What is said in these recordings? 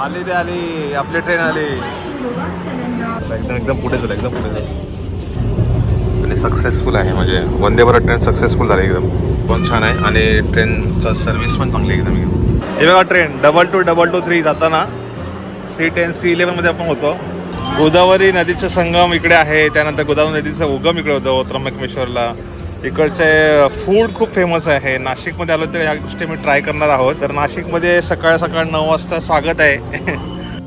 आली रे आली आपली ट्रेन आली. एकदम एकदम पुढे झालं एकदम पुढे झालं. आणि सक्सेसफुल आहे म्हणजे वंदे भारत ट्रेन सक्सेसफुल झाली एकदम. पण छान आहे आणि ट्रेनचा सर्व्हिस पण चांगली एकदम. हे बघा train double two double two three जाताना. सी टेन सी इलेवनमध्ये आपण होतो. गोदावरी नदीचं संगम इकडे आहे त्यानंतर गोदावरी नदीचं उगम इकडे होतं त्र्यंबकेश्वरला इकडचे फूड खूप फेमस आहे. नाशिकमध्ये आलो तर या गोष्टी मी ट्राय करणार आहोत. तर नाशिकमध्ये सकाळ सकाळ नऊ वाजता स्वागत आहे.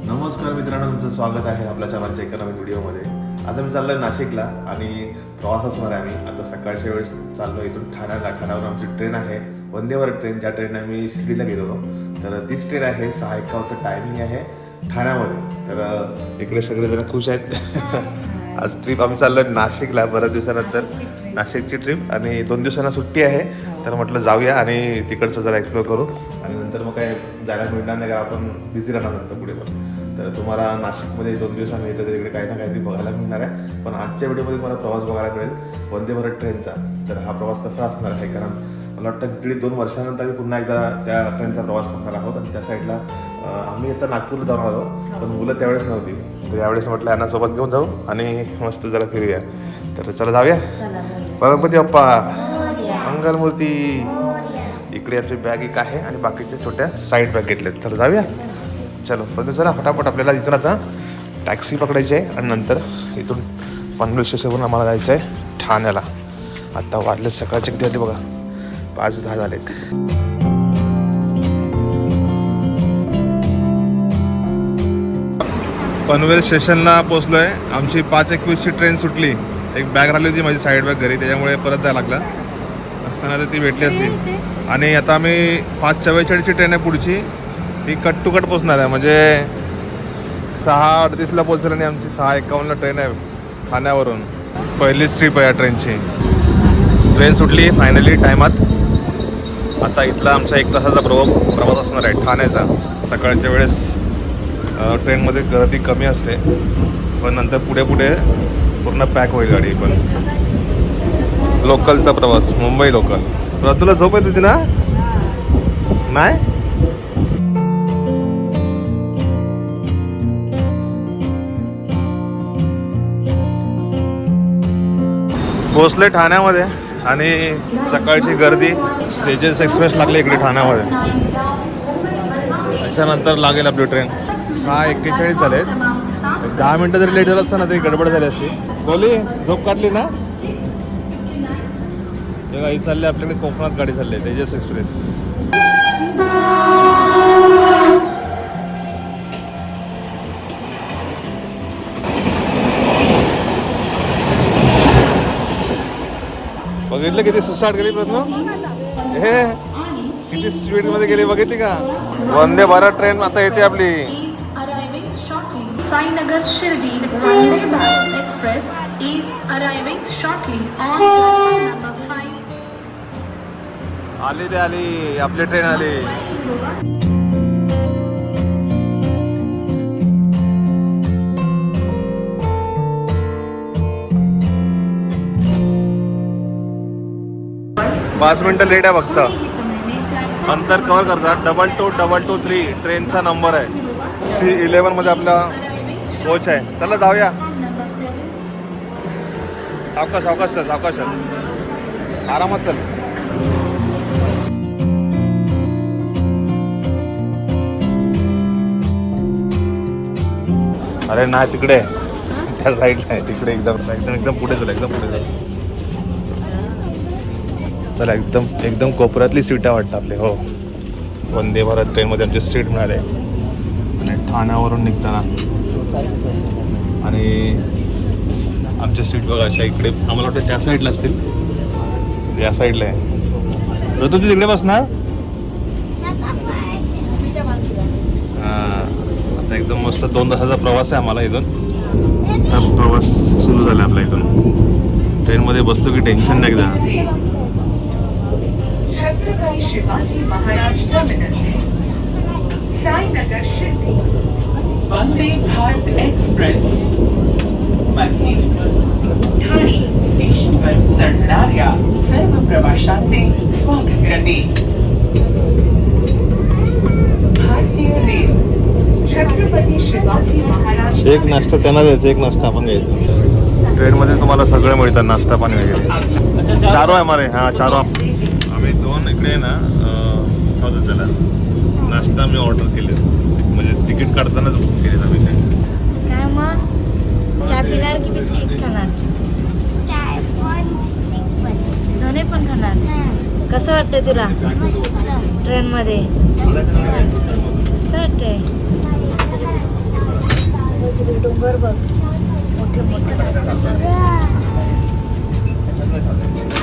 नमस्कार मित्रांनो तुमचं स्वागत आहे आपल्या चॅनलच्या एका नवीन व्हिडिओमध्ये. आता मी चाललोय नाशिकला आणि प्रवास असणार आहे आम्ही. आता सकाळच्या वेळेस चाललो इथून ठाण्याला. ठाण्यावर आमची ट्रेन आहे. वंदेवर ट्रेन ज्या ट्रेनने आम्ही शिर्डीला गेलो होतो. तर तीच ट्रेन आहे. सहा एकावनचं टायमिंग आहे ठाण्यामध्ये. तर इकडे सगळेजण खुश आहेत. आज ट्रिप आम्ही चाललोय नाशिकला. बऱ्याच दिवसानंतर. नाशिकची ट्रिप आणि दोन दिवसांना सुट्टी आहे. तर म्हटलं जाऊया आणि तिकडचं जरा एक्सप्लोर करू. आणि नंतर मग काय जायला मिळणार नाही का आपण बिझी राहणार नंतर पुढे पण. तर तुम्हाला नाशिकमध्ये दोन दिवसांनी मिळतो तर तिकडे काही ना काहीतरी बघायला मिळणार आहे. पण आजच्या व्हिडिओमध्ये मला प्रवास बघायला मिळेल वंदे भारत ट्रेनचा तर हा प्रवास कसा असणार आहे? कारण मला वाटतं दीड दोन वर्षानंतर आम्ही पुन्हा एकदा त्या ट्रेनचा प्रवास करणार आहोत. आणि त्या साईडला आम्ही आता नागपूरला जाणार आहोत पण मुलं त्यावेळेस नव्हती. तर यावेळेस म्हटलं यांना सोबत घेऊन जाऊ आणि मस्त जरा फिरूया. तर चला जाऊया. गणपती बाप्पा मंगलमूर्ती. इकडे आमची बॅग एक आहे आणि बाकीच्या छोट्या साईड बॅग घेतल्यात तर जाऊया. चलो पण चला फटाफट आपल्याला इथून आता टॅक्सी पकडायची आहे आणि नंतर इथून पनवेल स्टेशनवरून आम्हाला जायचं आहे ठाण्याला. आत्ता वाजले सकाळचे किती होते बघा? पाच दहा झालेत. पनवेल स्टेशनला पोचलो आहे आमची पाच एकवीसची ट्रेन सुटली. एक बॅग राहिली होती माझी साईड बॅग घरी त्याच्यामुळे परत जायला लागला. पण आता ती भेटली असती. आणि आता आम्ही पाच चव्वेचाळीसची ट्रेन आहे पुढची. ती कट टू कट पोचणार आहे. म्हणजे सहा अडतीसला पोचेल आणि आमची सहा एकावन्नला ट्रेन आहे ठाण्यावरून. पहिलीच ट्रिप आहे या ट्रेनची ट्रेन सुटली फायनली टायमात आता. इथला आमचा एक तासाचा प्रवा प्रवास असणार आहे ठाण्याचा. सकाळच्या वेळेस ट्रेनमध्ये गर्दी कमी असते. पण नंतर पुढे पुढे पूर्ण पॅक होईल गाडी पण. लोकलचा प्रवास मुंबई लोकल. तुला झोप येत होती ना? नाही? पोचले ठाण्यामध्ये आणि सकाळची गर्दी तेजस एक्सप्रेस लागली इकडे ठाण्यामध्ये. त्याच्यानंतर लागेल आपली ट्रेन सहा एक्केचाळीस झालेत. दहा मिनटं जरी लेट झालं असतं ना तरी गडबड झाली असती. बोली झोप काढली ना? तेव्हा ही चालली आपल्याकडे कोकणात गाडी चालली आहे तेजस एक्सप्रेस. बघितलं किती सुसाट गेली प्रश्न हे किती स्पीडमध्ये गेली बघितली का? वंदे भारत ट्रेन आता येते आपली. Arriving shortly. Express is arriving shortly on platform number 5. आली रे आली आपली ट्रेन आली. पाच मिनिटं लेट आहे फक्त. अंतर कव्हर करतात. Double two double two three ट्रेनचा नंबर आहे. सी इलेवनमध्ये आपला कोच आहे. चला जाऊया. सावकाश सावकाश चल सावकाश चल. आरामात चल. अरे नाही तिकडे. त्या साईडला आहे. तिकडे एकदम एकदम एकदम पुढे चला एकदम पुढे चला. चला एकदम एकदम कोपऱ्यातली सीट आहे वाटतं आपले हो. वंदे भारत ट्रेनमध्ये आमची सीट मिळाली. आणि ठाण्यावरून निघताना. आणि आमच्या सीट बघा अशा इकडे आम्हाला वाटतं त्या साईडला असतील. या साईडला आहे. ऋतू तू तिकडे बसणार? आता एकदम मस्त दोन तासाचा प्रवास आहे आम्हाला इथून. हा प्रवास सुरू झाला आपला इथून. ट्रेनमध्ये बसलो की टेन्शन नाही एकदा. छत्रपती शिवाजी महाराज टर्मिनस साईनगर शिर्डी. वंदे भारत एक्सप्रेस. मध्ये ठाणे स्टेशनवर चढणाऱ्या सर्व प्रवाशांचे स्वागत करते. भारतीय रेल एक नाश्ता त्यांना द्यायचा एक नाश्ता आपण घ्यायचा. ट्रेनमध्ये तुम्हाला सगळं मिळतं नाश्ता पाणी वगैरे. चारो आहे मारे हां चारो. आम्ही दोन इकडे ना त्याला. नाश्ता मी ऑर्डर केले म्हणजे तिकीट काढतानाच बुक केले आम्ही काय मग? चहा पिणार की बिस्किट खाणार? चाय पण बिस्किट पण. दोन्ही पण खाणार? कसं वाटतंय तुला? ट्रेनमध्ये? मस्त वाटतंय. डोंगर बघ. मोठे मोठे.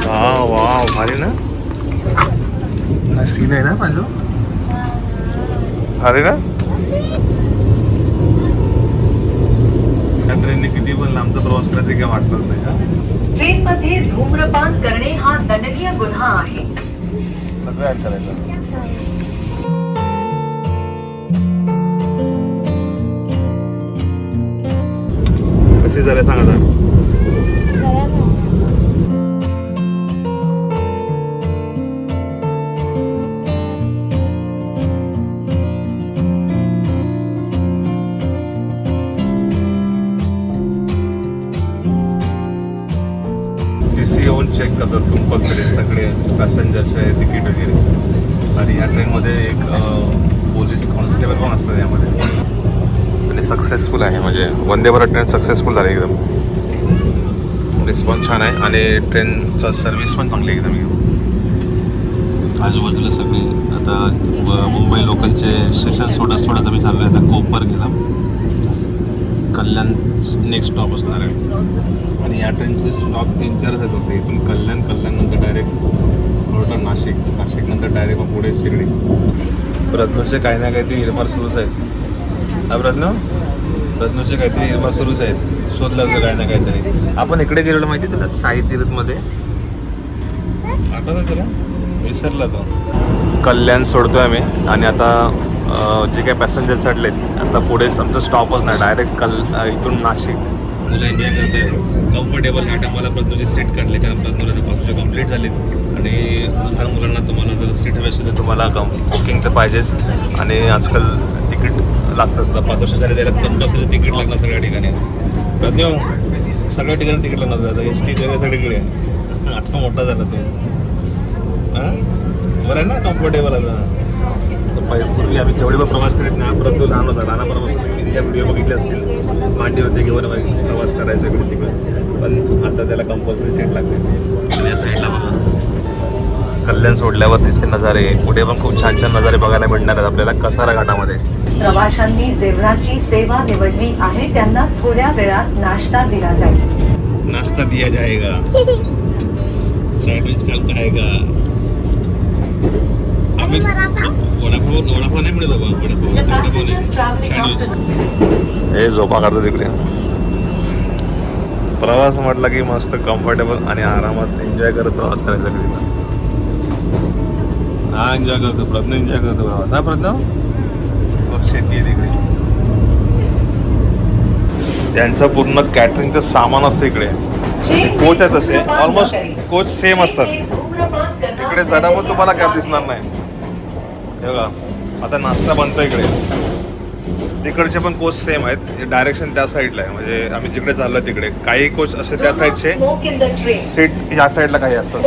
वा वा भारी ना? हा सीन आहे ना माझं? ना? ट्रेनने किती पण लांबचा प्रवास केला तरी काय वाटणार नाही का ट्रेनमध्ये धूम्रपान करणे हा दंडनीय गुन्हा आहे. सगळं ऍड करायचं. कशी झाले सांगा येऊन चेक करतात कंपल्सरी सगळे पॅसेंजरचे तिकीट वगैरे. आणि या ट्रेनमध्ये एक पोलीस कॉन्स्टेबल पण असतात यामध्ये. आणि सक्सेसफुल आहे म्हणजे वंदे भारत ट्रेन सक्सेसफुल झाली एकदम. रिस्पॉन्स छान आहे आणि ट्रेनचा सर्व्हिस पण चांगली आहे एकदम. आजूबाजूला सगळे आता मुंबई लोकलचे स्टेशन सोडत सोडत आम्ही चाललो आहे आता कोपर गेला. कल्याण नेक्स्ट स्टॉप असणार आहे. आणि या ट्रेनचे स्टॉप तीन चारच आहेत होते. इथून कल्याण कल्याण नंतर डायरेक्ट रोडला नाशिक. नाशिक नंतर डायरेक्ट मग पुढे शिर्डी. प्रज्ञूचे काही ना काहीतरी इरमार सुरूच आहेत. हा प्रज्ञू? प्रज्ञूचे काहीतरी इरमार सुरूच आहेत. शोधला असं काही ना काहीतरी. आपण इकडे गेलेलो माहिती तुला साई तीर्थमध्ये आठवतं तुला? विसरला तो. कल्याण सोडतोय आम्ही. आणि आता जे काही पॅसेंजर चढलेत आता पुढे आमचं स्टॉपच नाही. डायरेक्ट कल इथून नाशिक. मुलं एन्जॉय करताय. कम्फर्टेबलसाठी आम्हाला प्रज्ञूची सीट काढली. कारण प्रज्ञूला पाचशे कंप्लीट झालीत. आणि लहान मुलांना तुम्हाला जर सीट हवी असेल तर तुम्हाला कम बुकिंग तर पाहिजेच. आणि आजकाल तिकीट लागतं सुद्धा पाच वर्ष झाले त्याला कंपल्सरी तिकीट लागणार सगळ्या ठिकाणी. प्रज्ञू सगळ्या ठिकाणी तिकीट लागणार. जातं एस टी वगैरे सगळीकडे. आहे. आता मोठा झाला तो. हां? बरं आहे ना कम्फर्टेबल आता. पूर्वी आम्ही जेवढे पण प्रवास करीत नाही. परंतु लहान होता लहान प्रवास मी तिच्या व्हिडिओ बघितले असतील मांडी होते आम्ही प्रवास करायचो इकडे तिकडे. पण आता त्याला कंपल्सरी सीट लागते. आणि या साईडला बघा. कल्याण सोडल्यावर दिसते नजारे. पुढे पण खूप छान छान नजारे बघायला मिळणार आहेत आपल्याला कसारा घाटामध्ये. प्रवाशांनी जेवणाची सेवा निवडली आहे. त्यांना थोड्या वेळात नाश्ता दिला जाईल. नाश्ता दिया जाएगा सैंडविच कल आम्ही वडापाव वडापाव नाही मिळत बाबा. वडापाव वडापाव नाही. सँडविच हे झोपा काढतो तिकडे. प्रवास म्हटला की मस्त कम्फर्टेबल आणि आरामात एन्जॉय करत प्रवास करायचा तिथं हा एन्जॉय करतो. प्रज्ञ एन्जॉय करतो प्रवास. हा प्रज्ञ? मग शेती आहे तिकडे. त्यांचं पूर्ण कॅटरिंगचं सामान असतं इकडे. कोच आहे तसे. ऑलमोस्ट कोच सेम असतात. इकडे जरा पण तुम्हाला कॅब दिसणार नाही. हे बघा आता नाश्ता बनतो इकडे. तिकडचे पण कोच सेम आहेत. डायरेक्शन त्या साईडला आहे. म्हणजे आम्ही जिकडे चाललो तिकडे. काही कोच असे त्या साईडचे. सीट ह्या साईडला काही असतात.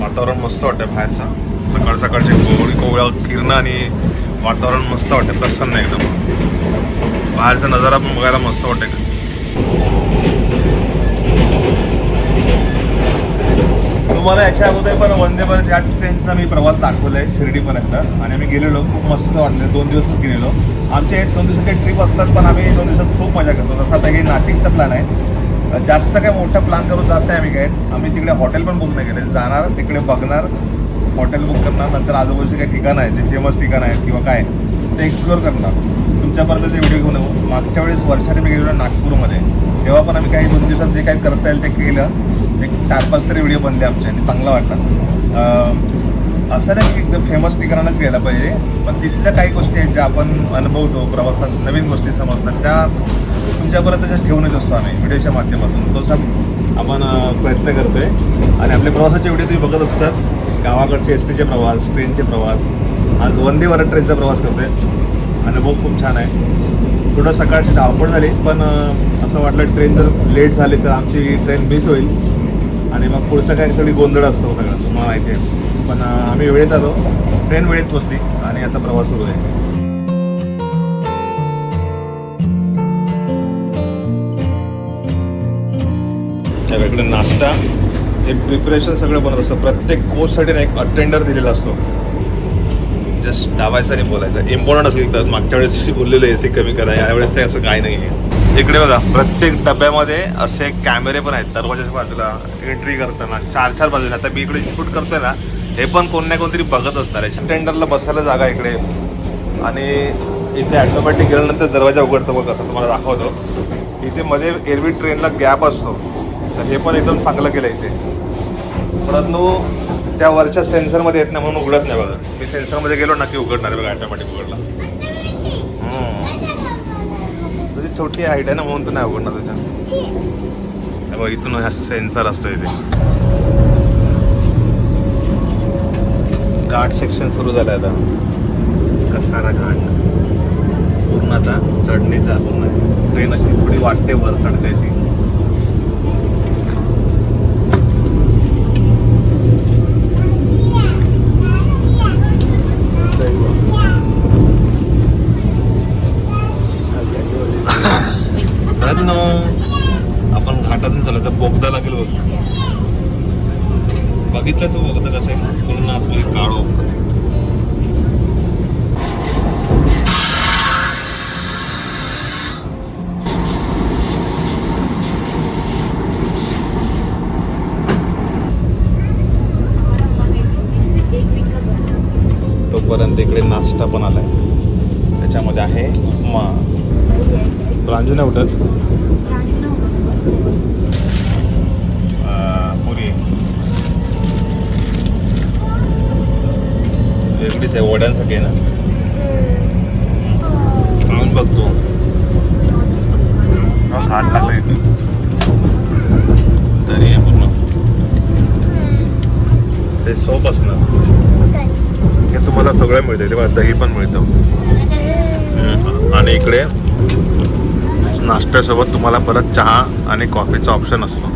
वातावरण मस्त वाटतं बाहेरचं. सकाळ सकाळचे कोवळी कोवळ्या किरणं आणि वातावरण मस्त वाटतं प्रसन्न एकदम. बाहेरचा नजारा पण बघायला मस्त वाटतं तुम्हाला याच्या अगोदर पण वंदे भारत या ट्रेनचा मी प्रवास दाखवला आहे शिर्डीपर्यंत. आणि आम्ही गेलेलो खूप मस्त वाटलं. दोन दिवसच गेलेलो. आमच्या हे दोन दिवसाचे ट्रिप असतात पण आम्ही दोन दिवसात खूप मजा करतो. जसं आता हे नाशिकचा प्लॅन आहे. जास्त काय मोठा प्लॅन करून जात नाही आम्ही काय आम्ही तिकडे हॉटेल पण बुक नाही केले. जाणार तिकडे बघणार हॉटेल बुक करणार. नंतर आजूबाजूचे काही ठिकाणं आहेत जे फेमस ठिकाणं आहेत किंवा काय ते एक्सप्लोअर करणार. तुमच्यापर्यंत ते व्हिडिओ घेऊन येऊ. मागच्या वेळेस वर्षाने मी गेलेलो नागपूरमध्ये. तेव्हा पण आम्ही काही दोन दिवसात जे काही करता येईल ते केलं. ते चार पाच तरी व्हिडिओ बनले आमचे आणि चांगला वाटला. असं नाही की एकदम फेमस ठिकाणच गेला पाहिजे. पण तिथल्या काही गोष्टी आहेत ज्या आपण अनुभवतो प्रवासात नवीन गोष्टी समजतात त्या तुमच्यापर्यंत ज्या ठेवूनच असतो आम्ही व्हिडिओच्या माध्यमातून. तो सब आपण प्रयत्न करतोय. आणि आपले प्रवासाचे व्हिडिओ तुम्ही बघत असतात. गावाकडचे एस टीचे प्रवास ट्रेनचे प्रवास. आज वंदे भारत ट्रेनचा प्रवास करतोय. अनुभव खूप छान आहे. थोडं सकाळची धावपळ झाली पण असं वाटलं ट्रेन जर लेट झाली तर आमची ट्रेन मिस होईल. आणि मग पुढचं काय थोडी गोंधळ असतो सगळं तुम्हाला माहिती आहे. पण आम्ही वेळेत आलो. ट्रेन वेळेत पोचली आणि आता प्रवास सुरू आहे. त्या नाश्ता हे प्रिपरेशन सगळं बनत असतं. प्रत्येक कोर्ससाठी ना एक अटेंडर दिलेला असतो. जस्ट दाबायचं आणि बोलायचं. इम्पॉर्टंट असेल तर मागच्या वेळेस बोललेलं ए सी कमी करा यावेळेस ते असं काही नाही आहे इकडे बघा प्रत्येक डब्यामध्ये असे कॅमेरे पण आहेत. दरवाजाच्या बाजूला एंट्री करताना चार चार बाजूला. आता मी इकडे शूट करतोय ना हे पण कोण ना कोणतरी बघत असणार आहे. टेंडरला बसायला जागा इकडे. आणि इथे ॲटोमॅटिक गेल्यानंतर दरवाजा उघडतो बघ कसं तुम्हाला दाखवतो. इथे मध्ये एरवी ट्रेनला गॅप असतो. तर हे पण एकदम चांगलं केलं इथे. परंतु त्या वरच्या सेन्सरमध्ये येत नाही म्हणून उघडत नाही बघा. मी सेन्सरमध्ये गेलो ना की उघडणार बघा ऑटोमॅटिक उघडला. तुझी छोटी हाईट आहे ना म्हणून तू नाही उघडणार तुझ्या. बघ इथून असं सेन्सर असतो इथे घाट सेक्शन सुरू झालं आता. कसारा घाट. पूर्ण आता चढणीचा पूर्ण. ट्रेन अशी थोडी वाटते वर चढते ती तोपर्यंत इकडे नाश्ता पण आलाय. त्याच्यामध्ये आहे उपमा. प्रांजू नाही उठत? पुरी. वेगळीच आहे वड्यांसाठी आहे ना? खाऊन बघतो हा घाट लागला इथे तरी आहे पूर्ण. ते सोप असणार. तुम्हाला सगळं मिळतं तेव्हा दही पण मिळतं. आणि इकडे नाश्त्यासोबत तुम्हाला परत चहा आणि कॉफीचा ऑप्शन असतो.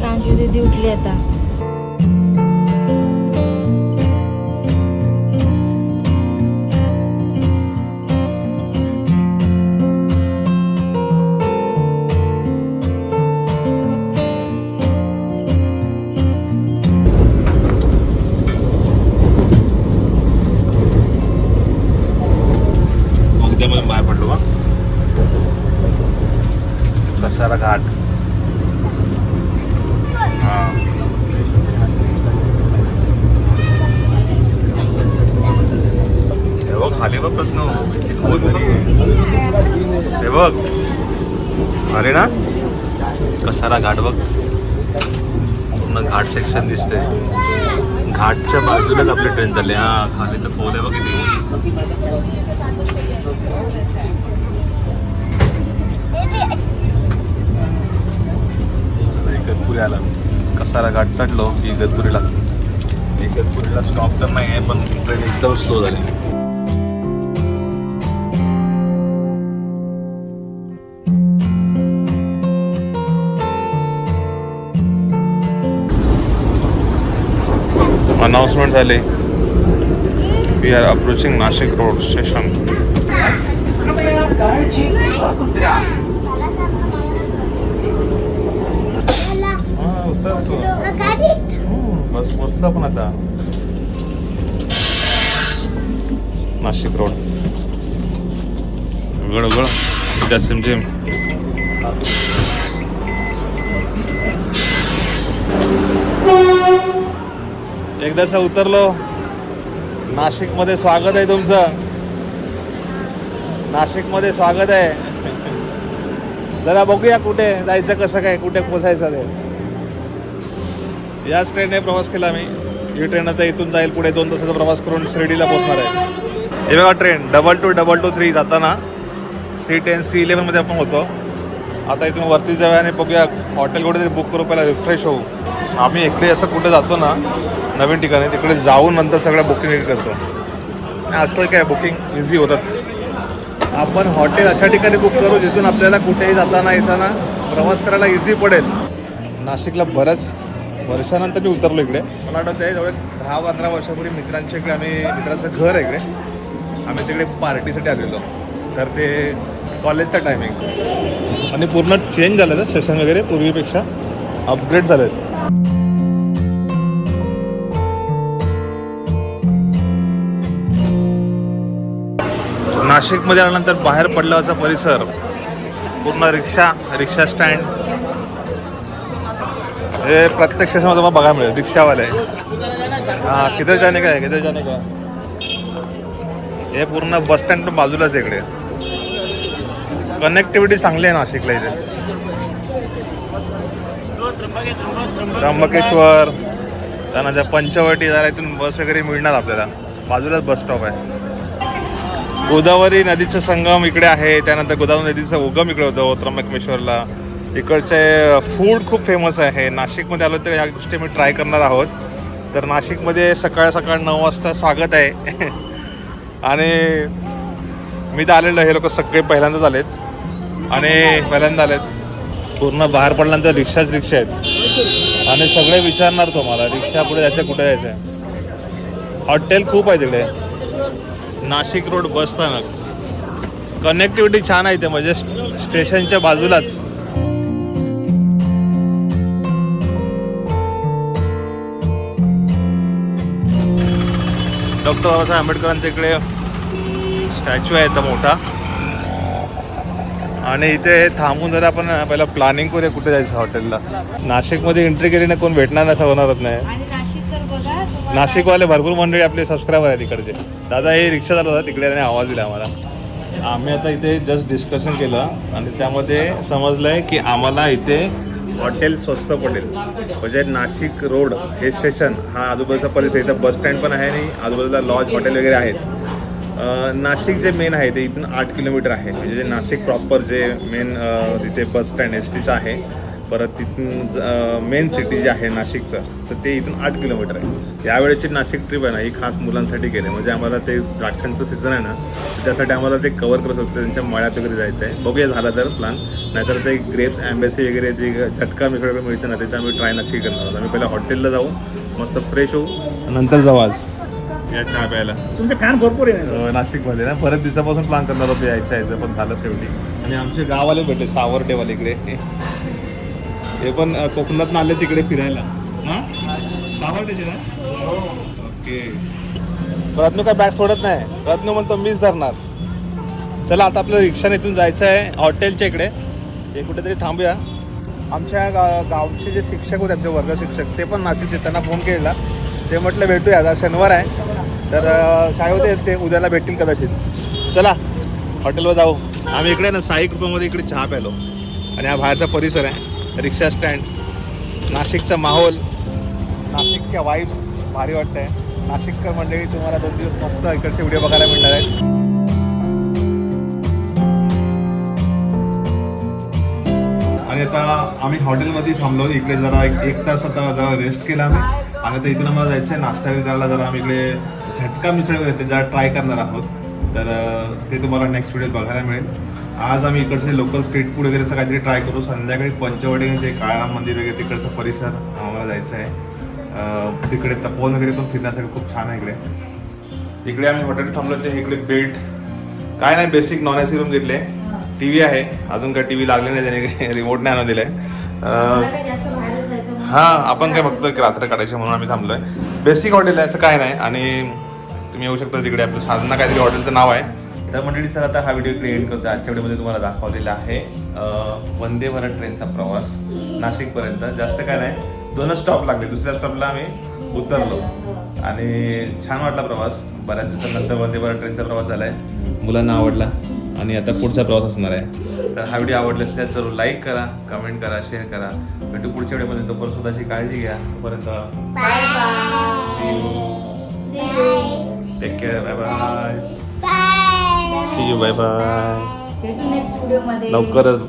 प्रांजू दीदी उठली आता. बघ. अरे ना कसारा घाट बघ. पूर्ण घाट सेक्शन दिसते घाटच्या बाजूलाच आपली ट्रेन चालली. हा खाली तर पोहले आहे बघ किती इगतपुरी आला. कसारा घाट चढलो की इगतपुरीला. इगतपुरीला स्टॉप तर नाही आहे पण ट्रेन एकदम स्लो झाली. अनाउन्समेंट झाले. We are approaching Nashik road station बस पोचलो आपण आता. नाशिक रोड उघड उघड Thank you. एकदाच उतरलो. नाशिकमध्ये स्वागत आहे तुमचं. नाशिकमध्ये स्वागत आहे. जरा बघूया कुठे जायचं कसं काय कुठे पोचायचं ते. याच ट्रेनने प्रवास केला मी. ही ट्रेन आता इथून जाईल पुढे दोन तासाचा प्रवास करून शिर्डीला पोहोचणार आहे. हे बघा train double two double two three जाताना सी टेन सी इलेवनमध्ये आपण होतो. आता इथून वरती जाऊया आणि बघूया हॉटेल कुठेतरी बुक करू पहिला रिफ्रेश होऊ. आम्ही इकडे असं कुठे जातो ना नवीन ठिकाणी तिकडे जाऊन नंतर सगळ्या बुकिंग करतो. आजकाल काय बुकिंग इझी होतात. आपण हॉटेल अशा ठिकाणी बुक करू जिथून आपल्याला कुठेही जाताना येताना प्रवास करायला इझी पडेल. नाशिकला बऱ्याच वर्षानंतर मी उतरलो इकडे. मला आठवतं आहे जवळ दहा पंधरा वर्षापूर्वी मित्रांच्या इकडे आम्ही मित्राचं घर आहे इकडे. आम्ही तिकडे पार्टीसाठी आलेलो. तर ते कॉलेजचा टायमिंग आणि पूर्ण चेंज झालं ना सेशन वगैरे पूर्वीपेक्षा? अपग्रेड झाले नाशिकमध्ये आल्यानंतर बाहेर पडल्याचा परिसर पूर्ण रिक्षा रिक्षा स्टँड. हे प्रत्येक तुम्हाला बघायला मिळेल रिक्षावाले. हा किती जाणे काय किती जाणे काय? हे पूर्ण बस स्टँड बाजूलाच आहे इकडे. कनेक्टिव्हिटी चांगली आहे नाशिकला इथे. त्र्यंबकेश्वर. त्यानंतर पंचवटी जरा इथून बस वगैरे मिळणार आपल्याला. बाजूलाच बस स्टॉप आहे. गोदावरी नदीचं संगम इकडे आहे. त्यानंतर गोदावरी नदीचं उगम इकडे होतं हो, त्र्यंबकेश्वरला. इकडचे फूड खूप फेमस आहे. नाशिकमध्ये आलो तर या गोष्टी मी ट्राय करणार आहोत. तर नाशिकमध्ये सकाळ सकाळ नऊ वाजता स्वागत आहे. आणि मी तर आलेलो हे लोक सगळे पहिल्यांदाच आलेत. आणि पहिल्यांदा आलेत. पूर्ण बाहेर पडल्यानंतर रिक्षाच रिक्षा आहेत. आणि सगळे विचारणार तुम्हाला रिक्षा पुढे जायचं कुठे जायचं? हॉटेल खूप आहे तिकडे. नाशिक रोड बस स्थानक. कनेक्टिव्हिटी छान आहे ते म्हणजे स्टेशनच्या बाजूलाच. डॉक्टर बाबासाहेब आंबेडकरांच्या इकडे स्टॅच्यू आहे तर मोठा. आणि इथे थांबून जरा आपण पहिला प्लॅनिंग करूया कुठे जायचं हॉटेलला नाशिकमध्ये एंट्री केली ना कोण भेटणार नाही असं होणारच नाही. नाशिकवाले भरपूर मंडळी आपले सबस्क्रायबर आहेत तिकडचे दादा हे रिक्षा चालू होता तिकडे त्याने आवाज दिला आम्हाला. आम्ही आता इथे जस्ट डिस्कशन केलं आणि त्यामध्ये समजलंय की आम्हाला इथे हॉटेल स्वस्त पडेल. म्हणजे नाशिक रोड हे स्टेशन हा आजूबाजूचा परिसर इथं बस स्टँड पण आहे आणि आजूबाजूला लॉज हॉटेल वगैरे आहेत. नाशिक जे मेन आहे ते इथून आठ किलोमीटर आहे. म्हणजे जे नाशिक प्रॉपर जे मेन तिथे बस स्टँड एस टीचं आहे. परत तिथून मेन सिटी जे आहे नाशिकचं तर ते इथून आठ किलोमीटर आहे. यावेळेची नाशिक ट्रिप आहे ना ही खास मुलांसाठी केली म्हणजे आम्हाला ते द्राक्षांचं सीझन आहे ना त्यासाठी आम्हाला ते कवर करत होतं त्यांच्या मळ्यात वगैरे जायचं आहे. बघूया झालं तर प्लॅन नाहीतर ते ग्रेप्स ॲम्बेसी वगैरे जे झटका मिसळ मिळते ना ते आम्ही ट्राय नक्की करणार आहोत. आम्ही पहिला हॉटेलला जाऊ मस्त फ्रेश होऊ. नंतर जाऊ आज. या चहा प्यायला. तुमचे फॅन भरपूर आहे अ, नाशिकमध्ये ना. परत दिवसापासून प्लॅन करणार होतो यायचं यायचं पण झालं शेवटी. आणि आमचे गाववाले भेटले सावर्डेवाले इकडे. हे पण कोकणात आले तिकडे फिरायला. हां? सावर्डेचे ना? ओके. रत्नू काय बॅग सोडत नाही. रत्नू म्हणतो मीच धरणार. चला आता आपल्याला रिक्षाने इथून जायचं आहे हॉटेलच्या इकडे. हे कुठेतरी थांबूया. आमच्या गा गावचे जे शिक्षक होते आमचे वर्ग शिक्षक ते पण नाशिकचे त्यांना फोन केलेला ते म्हटलं भेटूया आता शनिवार आहे. तर अं, शाळेमध्ये ते उद्याला भेटतील कदाचित. चला हॉटेलवर जाऊ. आम्ही इकडे ना साई कृपामध्ये इकडे चहा प्यालो आणि हा बाहेरचा परिसर आहे. Rickshaw stand. नाशिकचा माहोल. नाशिकच्या वाईब्स भारी वाटतंय. नाशिककर मंडळी तुम्हाला दोन दिवस मस्त इकडचे व्हिडिओ बघायला मिळणार आहेत. आणि आता आम्ही हॉटेलमध्ये थांबलो. इकडे जरा एक एक तास आता जरा रेस्ट केला आम्ही. आणि आता इथून आम्हाला जायचं आहे नाश्ता करायला जरा आम्ही इकडे झटका मिसळ वगैरे ते जरा ट्राय करणार आहोत. तर ते तुम्हाला नेक्स्ट व्हिडिओ बघायला मिळेल. आज आम्ही इकडचे लोकल स्ट्रीट फूड वगैरेचं काहीतरी ट्राय करू. संध्याकाळी पंचवटी ते काळाराम मंदिर वगैरे तिकडचा परिसर आम्हाला जायचं आहे. तिकडे तपोवन वगैरे पण फिरण्यासाठी खूप छान आहे इकडे. इकडे आम्ही हॉटेल थांबलो ते इकडे बेड काय नाही बेसिक नॉन एसी रूम घेतले. टी व्ही आहे. अजून काय टी व्ही लागले नाही त्याने रिमोट नाही आणून दिलाय. अं, हा आपण काय फक्त एक रात्र काढायची म्हणून आम्ही थांबलोय. बेसिक हॉटेल आहे असं काय नाही आणि तुम्ही येऊ शकता तिकडे आपलं साधना काहीतरी हॉटेलचं नाव आहे. तर मंडळी सर आता हा व्हिडिओ क्रिएट करतो. आजच्या व्हिडिओमध्ये तुम्हाला दाखवलेला आहे वंदे भारत ट्रेनचा प्रवास नाशिकपर्यंत. जास्त काय नाही दोनच स्टॉप लागले. दुसऱ्या स्टॉपला आम्ही उतरलो. आणि छान वाटला प्रवास. बऱ्याच दिवसानंतर वंदे भारत ट्रेनचा प्रवास झाला आहे मुलांना आवडला. आणि आता पुढचा प्रवास असणार आहे. तर हा व्हिडिओ आवडला असल्यास जरूर लाईक करा कमेंट करा शेअर करा. भेटू पुढच्या व्हिडिओमध्ये तोपर्यंत स्वतःची काळजी घ्या. तोपर्यंत take care bye bye. See you bye bye भेटू नेक्स्ट व्हिडिओमध्ये. लवकरच.